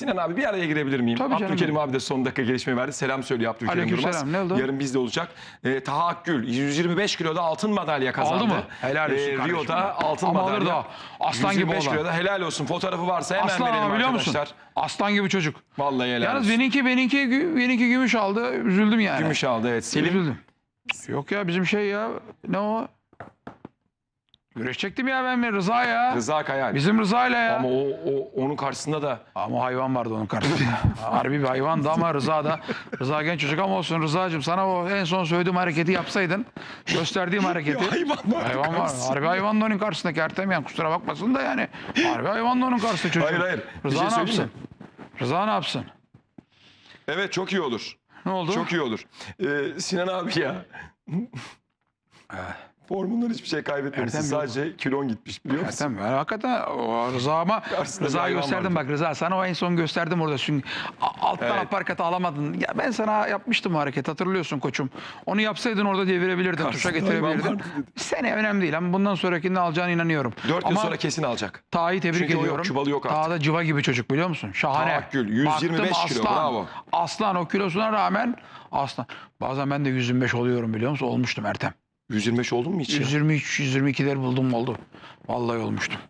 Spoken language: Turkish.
Sinan abi bir araya girebilir miyim? Tabii canım. Abdülkerim abi de son dakika gelişme verdi. Selam söylüyor Abdülkerim Aleykümselam. Durmaz. Ne oldu? Yarın bizde olacak. Ee, Taha Akgül 125 kiloda altın madalya kazandı. Aldı mı? Helal olsun Ee, Rio'da ya. altın Ama madalya. da. Aslan gibi 125 olan. kiloda helal olsun. Fotoğrafı varsa hemen Aslan verelim biliyor musun? arkadaşlar. Aslan gibi çocuk. Vallahi helal Yalnız olsun. benimki benimki benimki gümüş aldı. Üzüldüm yani. Gümüş aldı evet. Selim Üzüldüm. Yok ya bizim şey ya. Ne o? Güreşecektim ya ben mi? Rıza ya. Rıza Kayal. Bizim Rıza'yla ya. Ama o, o onun karşısında da Ama hayvan vardı onun karşısında. Harbi bir hayvandı ama Rıza da. Rıza genç çocuk ama olsun Rıza'cığım sana o en son söylediğim hareketi yapsaydın. Gösterdiğim hareketi. hayvan var. Hayvan var. Harbi hayvan da onun karşısındaki Ertem kusura bakmasın da yani. Harbi hayvan da onun karşısında çocuk. Hayır, hayır. Rıza şey ne yapsın? Rıza ne yapsın? Evet çok iyi olur. Ne oldu? Çok iyi olur. Ee, Sinan abi ya. Formundan hiçbir şey kaybetmemişsin. Ertem yok. Sadece kilon gitmiş biliyor musun? Ertem ben hakikaten o Rıza ama Karşısında bir Rıza hayvan gösterdim bak Rıza sana o en son gösterdim orada çünkü a- alttan Evet. aparkat alamadın. Ya ben sana yapmıştım o hareket hatırlıyorsun koçum. Onu yapsaydın orada devirebilirdin, tuşa Karşısında hayvan getirebilirdin. vardı dedi. Sene önemli değil ama bundan sonrakinde alacağına inanıyorum. 4 yıl ama sonra kesin alacak. Taha'yı tebrik Çünkü o yok, ediyorum. çuvalı yok artık. Taha da cıva gibi çocuk biliyor musun? Şahane. Taha Akgül, 125 Baktım kilo, aslan. bravo. Aslan o kilosuna rağmen aslan. Bazen ben de 125 oluyorum biliyor musun? Olmuştum Ertem. 125 oldun mu hiç ya? 123, 122'leri buldum oldu. Vallahi olmuştum.